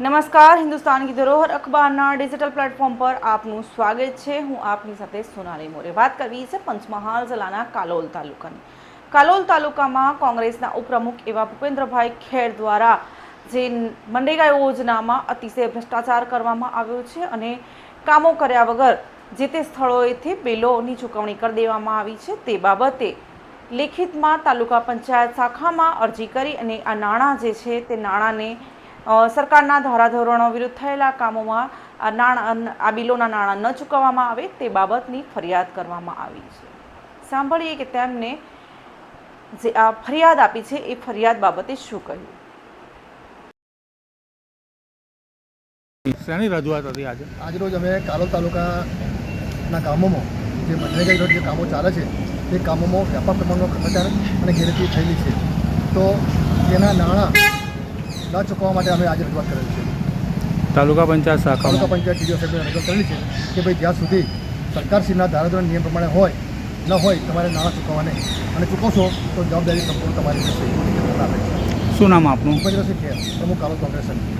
નમસ્કાર, હિન્દુસ્તાનની ધરોહર અખબારના digital platform પર આપનું સ્વાગત છે. હું આપની સાથે સોનાલી મોરે વાત કરવી છે પંચમહાલ જિલ્લાના કાલોલ તાલુકાની. કાલોલ તાલુકામાં કોંગ્રેસના ઉપપ્રમુખ એવા ભૂપેન્દ્રભાઈ ખેર દ્વારા જે મનરેગા યોજનામાં અતિશય ભ્રષ્ટાચાર કરવામાં આવ્યો છે અને કામો કર્યા વગર જે તે સ્થળોએથી બિલોની ચૂકવણી કરી દેવામાં આવી છે તે બાબતે લેખિતમાં તાલુકા પંચાયત શાખામાં અરજી કરી અને આ નાણાં જે છે તે નાણાંને સરકારના ધારાધોરણો વિરુદ્ધ થયેલા કામોમાં આ નાણાં આ બિલોના નાણાં ન ચૂકવવામાં આવે તે બાબતની ફરિયાદ કરવામાં આવી છે. સાંભળીએ કે તેમને જે આ ફરિયાદ આપી છે એ ફરિયાદ બાબતે શું કહ્યું? શેની રજૂઆત હતી આજે? આજરોજ અમે કાલોલ તાલુકાના ગામોમાં જે મનરેગા જે કામો ચાલે છે તે કામોમાં વ્યાપક પ્રમાણનો ભ્રષ્ટાચાર અને ગેરરીતિ થયેલી છે. તો તેના નાણાં ન ચૂકવવા માટે અમે આજે રજૂઆત કરેલી છે. તાલુકા પંચાયત તાલુકા પંચાયત ટીડીઓ સાહેબને રજૂઆત કરેલી છે કે ભાઈ જ્યાં સુધી સરકારશ્રીના ધારાધોરણ નિયમ પ્રમાણે હોય ન હોય તમારે નાણાં ચૂકવવા નહીં અને ચૂકવશો તો જવાબદારી સંપૂર્ણ તમારી રહેશે શું નામ આપનું? ઉપજરસિંહ ખેર પ્રમુખ કાલો કોંગ્રેસ સમિતિ